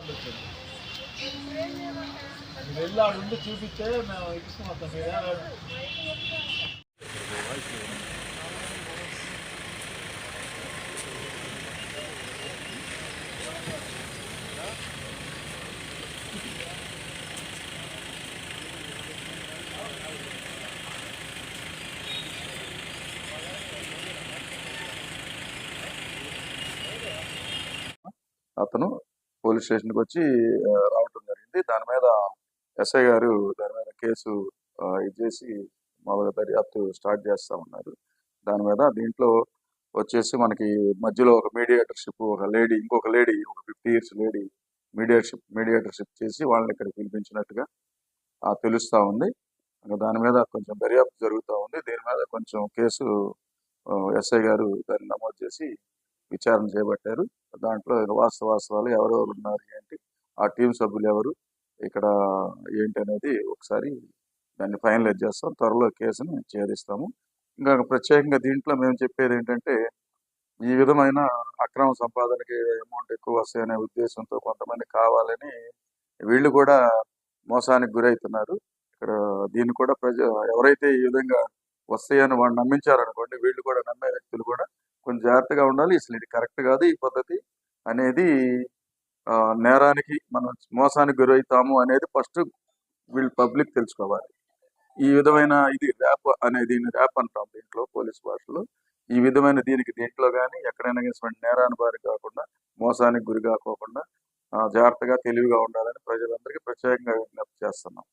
మీరు వెళ్ళి ఉండి చూపిస్తే మేము ఇప్పిస్తాం వస్తాం అతను పోలీస్ స్టేషన్కి వచ్చి రావటం జరిగింది. దాని మీద ఎస్ఐ గారు దాని మీద కేసు ఇది చేసి మామూలుగా దర్యాప్తు స్టార్ట్ చేస్తా ఉన్నారు. దాని మీద దీంట్లో వచ్చేసి మనకి మధ్యలో ఒక మీడియేటర్షిప్ ఒక లేడీ ఇంకొక లేడీ ఒక fifty years lady mediatorship mediatorship చేసి వాళ్ళని ఇక్కడ పిలిపించినట్టుగా తెలుస్తూ తెలుస్తా ఉంది. దాని మీద కొంచెం దర్యాప్తు జరుగుతూ ఉంది. దీని మీద కొంచెం కేసు ఎస్ఐ గారు దాన్ని నమోదు చేసి విచారణ చేపట్టారు. దాంట్లో వాస్తవాస్తవాలు ఎవరెవరు ఉన్నారు ఏంటి ఆ టీం సభ్యులు ఎవరు ఇక్కడ ఏంటి అనేది ఒకసారి దాన్ని ఫైనలైజ్ చేస్తాం. త్వరలో కేసుని ఛేదిస్తాము ఇంకా ప్రత్యేకంగా దీంట్లో మేము చెప్పేది ఏంటంటే ఈ విధమైన అక్రమ సంపాదనకి అమౌంట్ ఎక్కువ వస్తాయనే ఉద్దేశంతో కొంతమంది కావాలని వీళ్ళు కూడా మోసానికి గురవుతున్నారు ఇక్కడ దీన్ని కూడా ప్రజ ఎవరైతే ఈ విధంగా వస్తాయని వాడు నమ్మించారనుకోండి వీళ్ళు కూడా నమ్మే వ్యక్తులు కూడా జాగ్రత్తగా ఉండాలి. అసలు ఇది కరెక్ట్ కాదు ఈ పద్ధతి అనేది నేరానికి మనం మోసానికి గురవుతాము అనేది ఫస్ట్ వీళ్ళు పబ్లిక్ తెలుసుకోవాలి. ఈ విధమైన ఇది ర్యాప్ అనే దీన్ని ర్యాప్ అంటాం దీంట్లో పోలీస్ భాషలో. ఈ విధమైన దీనికి దీంట్లో కానీ ఎక్కడైనా కానీ నేరాన్ని బారి కాకుండా మోసానికి గురి కాకోకుండా జాగ్రత్తగా తెలివిగా ఉండాలని ప్రజలందరికీ ప్రత్యేకంగా విజ్ఞప్తి చేస్తున్నాం.